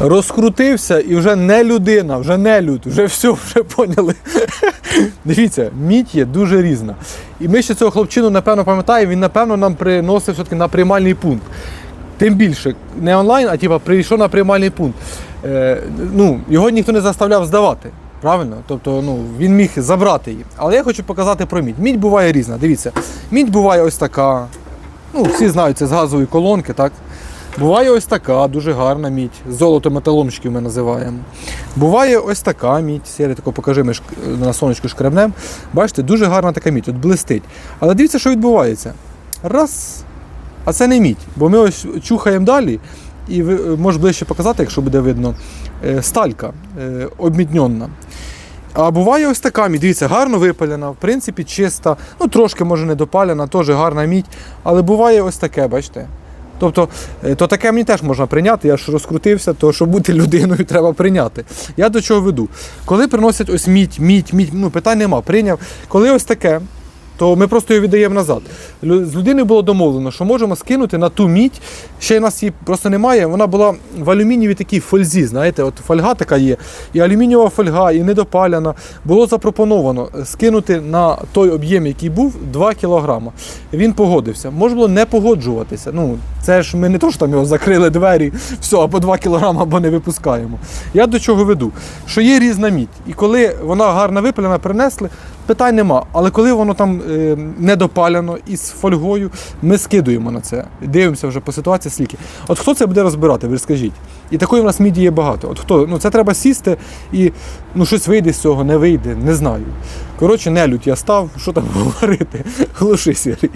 Розкрутився і вже не людина, вже не люд, вже все, вже поняли. Дивіться, мідь є дуже різна. І ми ще цього хлопчину, напевно, пам'ятаємо, він, напевно, нам приносив все-таки на приймальний пункт. Тим більше, не онлайн, а типа прийшов на приймальний пункт. Е, ну, його ніхто не заставляв здавати. Правильно? Тобто ну, він міг забрати її. Але я хочу показати про мідь. Мідь буває різна. Дивіться, мідь буває ось така. Ну, всі знають, це з газової колонки, так? Буває ось така, дуже гарна мідь. Золото металомчиків ми називаємо. Буває ось така мідь. Сірий тако покажи, ми на сонечку шкребнем. Бачите, дуже гарна така мідь, от блистить. Але дивіться, що відбувається. Раз. А це не мідь, бо ми ось чухаємо далі, і ви е, можеш ближче показати, якщо буде видно, е, сталька е, обмідньонна. А буває ось така мідь, дивіться, гарно випалена, в принципі, чиста, ну трошки може не допалена, теж гарна мідь, але буває ось таке, бачите. Тобто, е, то таке мені теж можна прийняти, я ж розкрутився, то щоб бути людиною, треба прийняти. Я до чого веду? Коли приносять ось мідь, мідь, мідь, ну питань нема, прийняв. Коли ось таке, то ми просто його віддаємо назад. З людиною було домовлено, що можемо скинути на ту мідь. Ще й нас її просто немає. Вона була в алюмінієвій такій фользі. Знаєте, от фольга така є, і алюмінієва фольга, і недопаляна. Було запропоновано скинути на той об'єм, який був, 2 кілограма. Він погодився. Можна було не погоджуватися. Ну, це ж ми не то, що там його закрили двері, все, або 2 кілограма, або не випускаємо. Я до чого веду? Що є різна мідь. І коли вона гарно випалена, принесли, питань нема. Але коли воно там е, недопалено із фольгою, ми скидуємо на це. Дивимося вже по ситуації скільки. От хто це буде розбирати, ви скажіть. І такої в нас міді є багато. От хто? Ну це треба сісти і ну щось вийде з цього, не вийде, не знаю. Коротше, нелюдь я став, що там говорити. Глуши сірий.